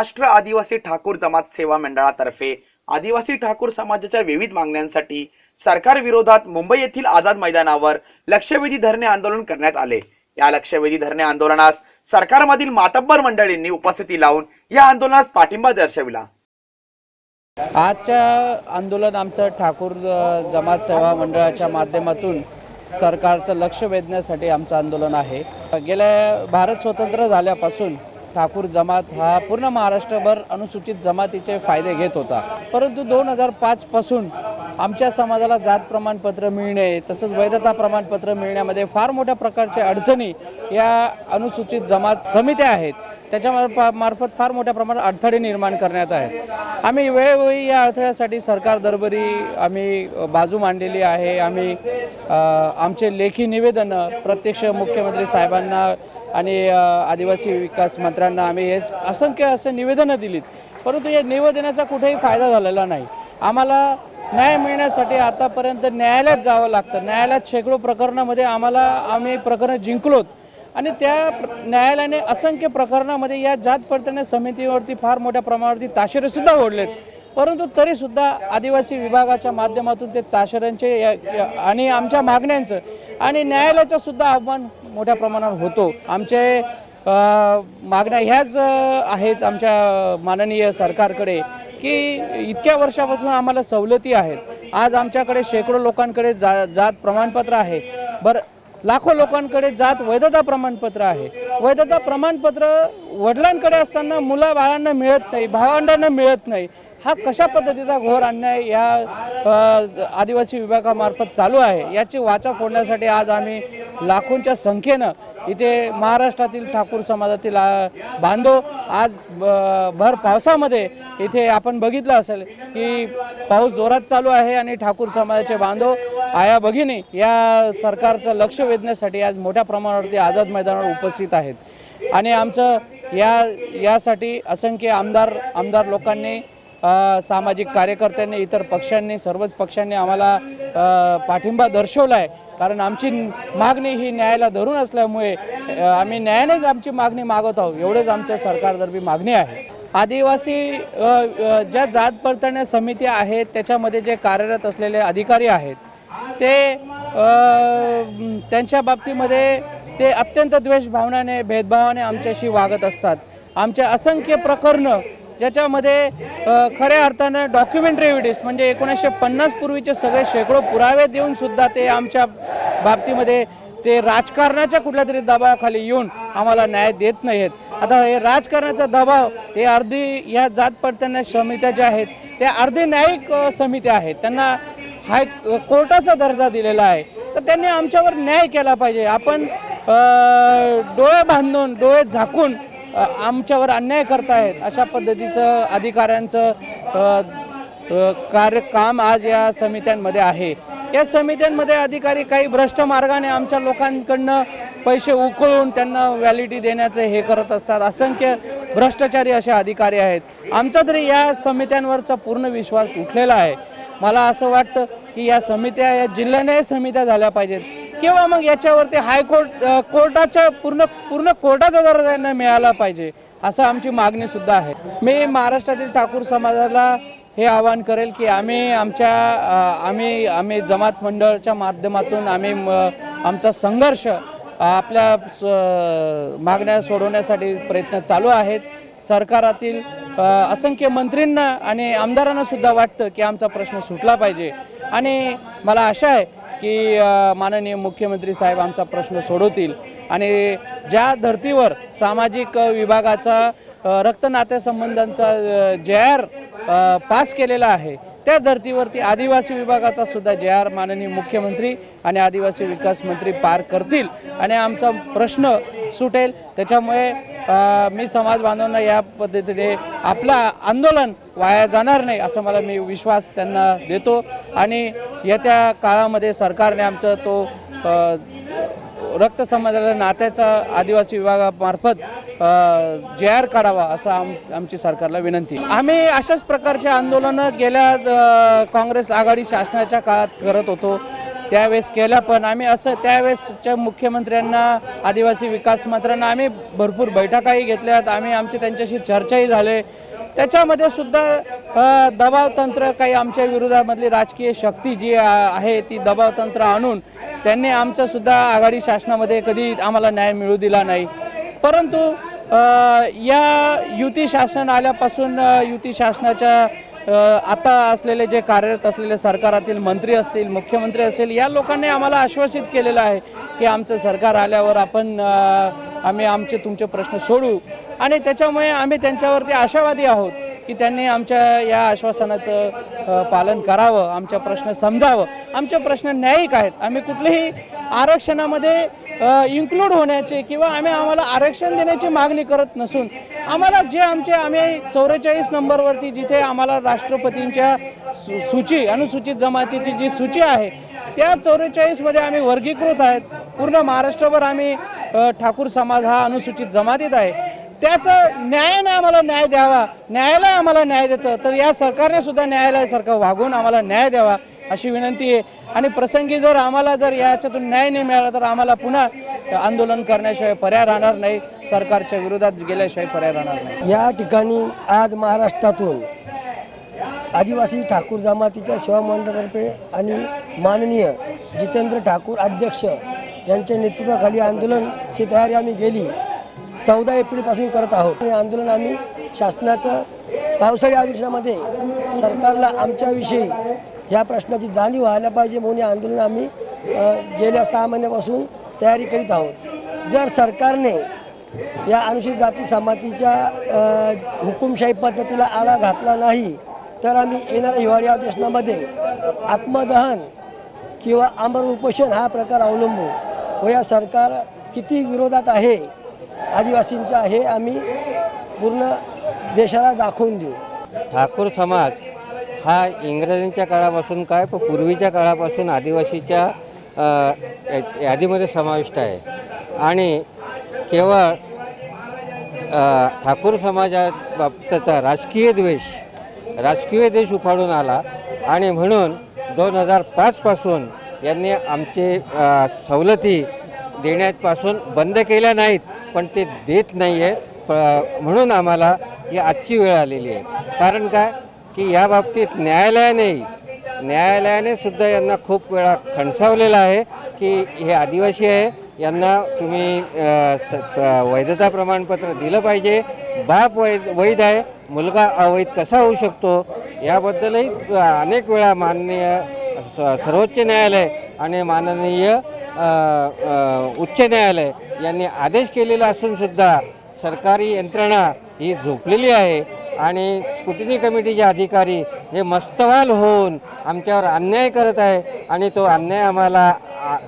महाराष्ट्र आदिवासी ठाकूर जमात सेवा मंडळातर्फे आदिवासी ठाकूर समाजाच्या विविध मागण्यांसाठी सरकार विरोधात मुंबई येथील आझाद मैदानावर लक्षवेधी धरणे आंदोलन करण्यात आले. या लक्षवेधी धरणे आंदोलनास सरकारमधील मातब्बर मंडळींनी उपस्थिती लावून या आंदोलनास पाठिंबा दर्शविला. आजच्या आंदोलन आमचं ठाकूर जमात सेवा मंडळाच्या माध्यमातून सरकारचं लक्ष वेधण्यासाठी आमचं आंदोलन आहे. गेल्या भारत स्वतंत्र झाल्यापासून ठाकूर जमात हा पूर्ण महाराष्ट्रभर अनुसूचित जमातीचे फायदे घेत होता. परंतु दोन हजार पाचपासून आमच्या समाजाला जात प्रमाणपत्र मिळणे तसंच वैधता प्रमाणपत्र मिळण्यामध्ये फार मोठ्या प्रकारच्या अडचणी या अनुसूचित जमात समित्या आहेत. त्याच्या मार्फत फार मोठ्या प्रमाणात अडथळे निर्माण करण्यात आहेत. आम्ही वेळोवेळी या अडथळ्यासाठी सरकार दरबारी आम्ही बाजू मांडलेली आहे. आम्ही आमचे लेखी निवेदनं प्रत्यक्ष मुख्यमंत्री साहेबांना आणि आदिवासी विकास मंत्र्यांना आम्ही हे असंख्य असे निवेदनं दिलीत. परंतु या निवेदनाचा कुठेही फायदा झालेला नाही. आम्हाला न्याय मिळण्यासाठी आतापर्यंत न्यायालयात जावं लागतं. न्यायालयात शेकडो प्रकरणामध्ये आम्हाला आम्ही प्रकरणं जिंकलोत. आणि त्या प्र- न्यायालयाने असंख्य प्रकरणामध्ये या जात पडताळणी समितीवरती फार मोठ्या प्रमाणावरती ताशेरेसुद्धा ओढलेत. परंतु तरीसुद्धा आदिवासी विभागाच्या माध्यमातून ते ताशेऱ्यांचे या- आणि आमच्या मागण्यांचं आणि न्यायालयाचा सुद्धा आव्हान मोठ्या प्रमाणावर होतो. आमचे मागण्या ह्याच आहेत आमच्या माननीय सरकारकडे की इतक्या वर्षापासून आम्हाला सवलती आहेत. आज आमच्याकडे शेकडो लोकांकडे जा जात प्रमाणपत्र आहे. बरं लाखो लोकांकडे जात वैधता प्रमाणपत्र आहे. वैधता प्रमाणपत्र वडिलांकडे असताना मुला बाळांना मिळत नाही भावंडांना मिळत नाही. हा कशा पद्धतीचा घोर अन्याय या आदिवासी विभागामार्फत चालू आहे याची वाचा फोडण्यासाठी आज आम्ही लाखोंच्या संख्येनं इथे महाराष्ट्रातील ठाकूर समाजातील बांधव आज ब- भर पावसामध्ये इथे आपण बघितलं असेल की पाऊस जोरात चालू आहे आणि ठाकूर समाजाचे बांधव आया भगिनी या सरकारचं लक्ष वेधण्यासाठी आज मोठ्या प्रमाणावरती आझाद मैदानावर उपस्थित आहेत. आणि आमचं या यासाठी असंख्य आमदार आमदार लोकांनी सामाजिक कार्यकर्त्यांनी इतर पक्षांनी सर्वच पक्षांनी आम्हाला पाठिंबा दर्शवला आहे कारण आमची मागणी ही न्यायाला धरून असल्यामुळे आम्ही न्यायानेच आमची मागणी मागत आहोत. एवढेच आमच्या सरकारदरबी मागणी आहे. आदिवासी ज्या जात पडताळण्या समित्या आहेत त्याच्यामध्ये जे कार्यरत असलेले अधिकारी आहेत ते त्यांच्या बाबतीमध्ये ते अत्यंत द्वेष भावनाने भेदभावाने आमच्याशी वागत असतात. आमच्या असंख्य प्रकरणं ज्याच्यामध्ये खऱ्या अर्थानं डॉक्युमेंटरी एव्हिडन्स म्हणजे एकोणीसशे पन्नास पूर्वीचे सगळे शेकडो पुरावे देऊन सुद्धा ते आमच्या बाबतीमध्ये ते राजकारणाच्या कुठल्या तरी दबावाखाली येऊन आम्हाला न्याय देत नाहीत. आता हे राजकारणाचा दबाव ते अर्धी या जात पडताना समित्या ज्या आहेत त्या अर्धी न्यायिक समित्या आहेत. त्यांना हाय कोर्टाचा दर्जा दिलेला आहे. तर त्यांनी आमच्यावर न्याय केला पाहिजे. आपण डोळे बांधून डोळे झाकून आमच्यावर अन्याय करतायत अशा पद्धतीचं अधिकाऱ्यांचं कार्य काम आज या समित्यांमध्ये आहे. या समित्यांमध्ये अधिकारी काही भ्रष्ट मार्गाने आमच्या लोकांकडनं पैसे उकळून त्यांना व्हॅलिटी देण्याचे हे करत असतात. असंख्य भ्रष्टाचारी असे अधिकारी आहेत. आमचा तरी या समित्यांवरचा पूर्ण विश्वास उठलेला आहे. मला असं वाटतं की या समित्या या जिल्ह्याने समित्या झाल्या पाहिजेत. किंवा मग याच्यावरती हायकोर्ट कोर्टाच्या पूर्ण पूर्ण कोर्टाचा दर्जा त्यांना मिळाला पाहिजे असं आमची मागणी सुद्धा आहे. मी महाराष्ट्रातील ठाकूर समाजाला हे आवाहन करेल की आम्ही आमच्या आम्ही आम्ही जमात मंडळाच्या माध्यमातून आम्ही म- आमचा संघर्ष आपल्या स- मागण्या सोडवण्यासाठी प्रयत्न चालू आहेत. सरकारातील असंख्य मंत्रींना आणि आमदारांना सुद्धा वाटतं की आमचा प्रश्न सुटला पाहिजे. आणि मला आशा आहे की माननीय मुख्यमंत्री साहेब आमचा प्रश्न सोडवतील. आणि ज्या धर्तीवर सामाजिक विभागाचा रक्तनात्यासंबंधांचा जे आर पास केलेला आहे त्या धर्तीवरती आदिवासी विभागाचा सुद्धा जे आर माननीय मुख्यमंत्री आणि आदिवासी विकास मंत्री पार करतील. आणि आमचा प्रश्न सुटेल. त्याच्यामुळे मी समाज बांधवांना या पद्धतीने आपला आंदोलन वाया जाणार नाही असं मला मी विश्वास त्यांना देतो. आणि येत्या काळामध्ये सरकारने आमचं तो रक्त समाजाला नात्याचा आदिवासी विभागामार्फत जे आर काढावा असं आम आमची सरकारला विनंती. आम्ही अशाच प्रकारचे आंदोलनं गेल्या काँग्रेस आघाडी शासनाच्या काळात करत होतो. त्यावेळेस केल्या पण आम्ही असं त्यावेळेसच्या मुख्यमंत्र्यांना आदिवासी विकास मंत्र्यांना आम्ही भरपूर बैठकाही घेतल्यात. आम्ही आमचे त्यांच्याशी चर्चाही झाले. त्याच्यामध्ये सुद्धा दबावतंत्र काही आमच्या विरोधामधली राजकीय शक्ती जी आहे ती दबावतंत्र आणून त्यांनी आमचंसुद्धा आघाडी शासनामध्ये कधी आम्हाला न्याय मिळू दिला नाही. परंतु या युती शासन आल्यापासून युती शासनाच्या आता असलेले जे कार्यरत असलेले सरकारातील मंत्री असतील मुख्यमंत्री असेल या लोकांनी आम्हाला आश्वासित केलेलं आहे की आमचं सरकार आल्यावर आपण आम्ही आमचे तुमचे प्रश्न सोडू. आणि त्याच्यामुळे आम्ही त्यांच्यावरती आशावादी आहोत की त्यांनी आमच्या या आश्वासनाचं पालन करावं आमच्या प्रश्न समजावं. आमचे प्रश्न न्यायिक आहेत. आम्ही कुठलेही आरक्षणामध्ये इन्क्लूड होण्याचे किंवा आम्ही आम्हाला आरक्षण देण्याची मागणी करत नसून आम्हाला जे आमचे आम्ही चौवेचाळीस नंबरवरती जिथे आम्हाला राष्ट्रपतींच्या सूची अनुसूचित जमातीची जी सूची आहे त्या चौवेचाळीसमध्ये आम्ही वर्गीकृत आहेत. पूर्ण महाराष्ट्रभर आम्ही ठाकूर समाज हा अनुसूचित जमातीत आहे. त्याचं न्यायाने आम्हाला न्याय द्यावा न्यायालय आम्हाला न्याय देतं. तर या सरकारने सुद्धा न्यायालयासारखं वागून आम्हाला न्याय द्यावा. अशी विनंती आहे. आणि प्रसंगी जर आम्हाला जर याच्यातून न्याय नाही मिळाला तर आम्हाला पुन्हा आंदोलन करण्याशिवाय पर्याय राहणार नाही. सरकारच्या विरोधात गेल्याशिवाय पर्याय राहणार नाही. या ठिकाणी आज महाराष्ट्रातून आदिवासी ठाकूर जमातीच्या सेवा मंडळातर्फे आणि माननीय जितेंद्र ठाकूर अध्यक्ष यांच्या नेतृत्वाखाली आंदोलनची तयारी आम्ही गेली. चौदा एप्रिलपासून करत आहोत. हे आंदोलन आम्ही शासनाचं पावसाळी अधिवेशनामध्ये सरकारला आमच्याविषयी या प्रश्नाची जाणीव व्हायला पाहिजे म्हणून हे आंदोलन आम्ही गेल्या सहा महिन्यापासून तयारी करीत आहोत. जर सरकारने या अनुसूचित जाती जमातीच्या हुकुमशाही पद्धतीला आळा घातला नाही तर आम्ही येणाऱ्या हिवाळी अधिवेशनामध्ये आत्मदहन किंवा आमरण उपोषण हा प्रकार अवलंबू व या सरकार किती विरोधात आहे आदिवासींच्या हे आम्ही पूर्ण देशाला दाखवून देऊ. ठाकूर समाज हा इंग्रजांच्या काळापासून काय पण पूर्वीच्या काळापासून आदिवासीच्या या- यादीमध्ये समाविष्ट आहे. आणि केवळ ठाकूर ठाकूर समाजाबाबतचा राजकीय द्वेष राजकीय द्वेष उफाळून आला. आणि म्हणून दोन हजार पाचपासून यांनी आमचे सवलती देण्यापासून बंद केल्या नाहीत पण ते देत नाही आहे प म्हणून आम्हाला ही आजची वेळ आलेली आहे. कारण काय? की या बाबतीत न्यायालयाने न्यायालयाने सुद्धा यांना खूप वेळा खणसावलेलं आहे की हे आदिवासी आहे. यांना तुम्ही स- वैधता प्रमाणपत्र दिलं पाहिजे. बाप वैध वैध आहे. मुलगा अवैध कसा होऊ शकतो? याबद्दलही अनेक वेळा माननीय स- सर्वोच्च न्यायालय आणि माननीय उच्च न्यायालय यांनी आदेश केलेला असूनसुद्धा सरकारी यंत्रणा ही झोपलेली आहे. आणि स्कुटिनी कमिटीचे अधिकारी हे मस्तवाल होऊन आमच्यावर अन्याय करत आहे आणि तो अन्याय आम्हाला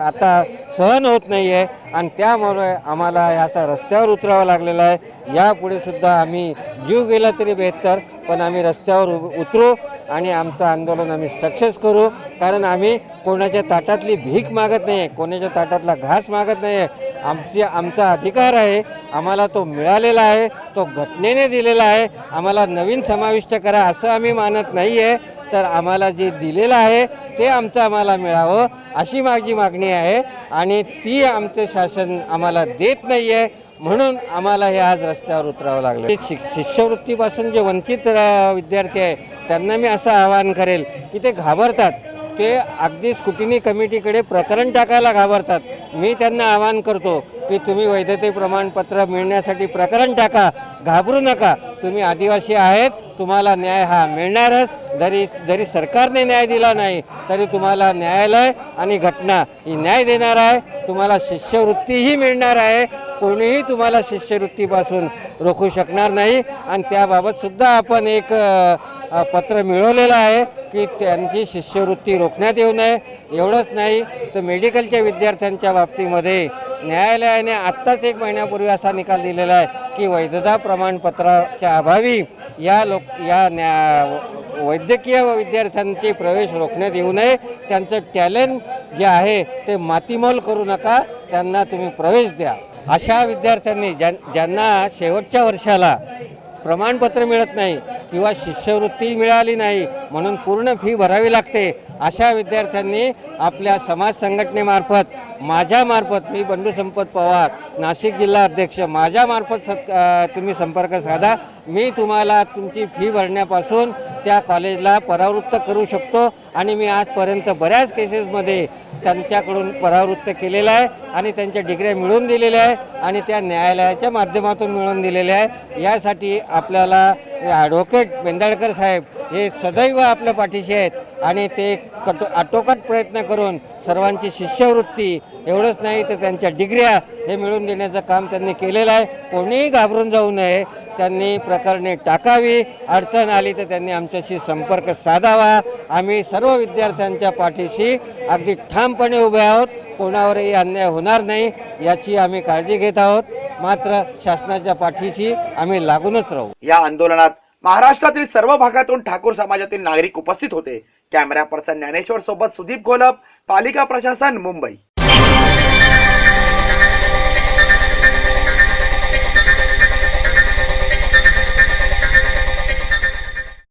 आता सहन होत नाही आहे आणि त्यामुळे आम्हाला ह्याचा रस्त्यावर उतरावं लागलेला आहे. यापुढे सुद्धा आम्ही जीव गेला तरी बेहतर पण आम्ही रस्त्यावर उतरू आणि आमचं आंदोलन आम्ही सक्सेस करू. कारण आम्ही कोणाच्या ताटातली भीक मागत नाही आहे कोणाच्या ताटातला घास मागत नाही आहे आमची आमचा अधिकार आहे. आम्हाला तो मिळालेला आहे तो घटनेने दिलेला आहे. आम्हाला नवीन समाविष्ट करा असं आम्ही मानत नाही आहे तर आम्हाला जे दिलेलं आहे ते आमचं आम्हाला मिळावं अशी माझी मागणी आहे आणि ती आमचं शासन आम्हाला देत नाही आहे म्हणून आम्हाला हे आज रस्त्यावर उतरावं लागलं. शिक शिष्यवृत्तीपासून जे वंचित विद्यार्थी आहे त्यांना मी असं आवाहन करेल की ते घाबरतात. ते अगदी स्कुटिनी कमिटीकडे प्रकरण टाकायला घाबरतात. मी त्यांना आवाहन करतो की तुम्ही वैधते प्रमाणपत्र मिळण्यासाठी प्रकरण टाका. घाबरू नका. तुम्ही आदिवासी आहेत. तुम्हाला न्याय हा मिळणारच. जरी जरी सरकारने न्याय दिला नाही तरी तुम्हाला न्यायालय आणि घटना ही न्याय देणार आहे. तुम्हाला शिष्यवृत्तीही मिळणार आहे. कोणीही तुम्हाला शिष्यवृत्तीपासून रोखू शकणार नाही. आणि त्याबाबतसुद्धा आपण एक पत्र मिळवलेलं आहे की त्यांची शिष्यवृत्ती रोखण्यात येऊ नये. एवढंच नाही तर मेडिकलच्या विद्यार्थ्यांच्या बाबतीमध्ये न्यायालयाने आत्ताच एक महिन्यापूर्वी असा निकाल दिलेला आहे की वैधता प्रमाणपत्राच्या अभावी या लोक या न्या वैद्यकीय विद्यार्थ्यांचे प्रवेश रोखण्यात येऊ नये. त्यांचं टॅलेंट जे आहे ते मातीमोल करू नका. त्यांना तुम्ही प्रवेश द्या. अशा विद्यार्थ्यांनी ज्यां ज्यांना शेवटच्या वर्षाला प्रमाणपत्र मिळत नाही किंवा शिष्यवृत्ती मिळाली नाही म्हणून पूर्ण फी भरावी लागते अशा विद्यार्थ्यांनी आपल्या समाज संघटनेमार्फत माझ्यामार्फत मी बंडू संपत पवार नाशिक जिल्हा अध्यक्ष माझ्यामार्फत सत तुम्ही संपर्क साधा. मी तुम्हाला तुमची फी भरण्यापासून त्या कॉलेजला परावृत्त करू शकतो आणि मी आजपर्यंत बऱ्याच केसेसमध्ये त्यांच्याकडून परावृत्त केलेलं आहे आणि त्यांच्या डिग्र्या मिळवून दिलेल्या आहे आणि त्या न्यायालयाच्या माध्यमातून मिळवून दिलेल्या आहे. यासाठी आपल्याला ॲडव्होकेट बेंदाळकर साहेब हे सदैव आपल्या पाठीशी आहेत. आणि ते कटो आटोकाट प्रयत्न करून सर्वांची शिष्यवृत्ती एवढंच नाही तर त्यांच्या डिग्र्या हे मिळवून देण्याचं काम त्यांनी केलेलं आहे. कोणीही घाबरून जाऊ नये. त्यांनी प्रकरणे टाकावी. अडचण आली तर त्यांनी आमच्याशी संपर्क साधावा. आम्ही सर्व विद्यार्थ्यांच्या पाठीशी अगदी ठामपणे उभे आहोत. कोणावरही अन्याय होणार नाही. याची आम्ही काळजी घेत आहोत. मात्र शासनाच्या पाठीशी आम्ही लागूनच राहू. या आंदोलनात महाराष्ट्रातील सर्व भागातून ठाकूर समाजातील नागरिक उपस्थित होते. कॅमेरा पर्सन ज्ञानेश्वर सोबत सुदीप घोलप पालिका प्रशासन मुंबई.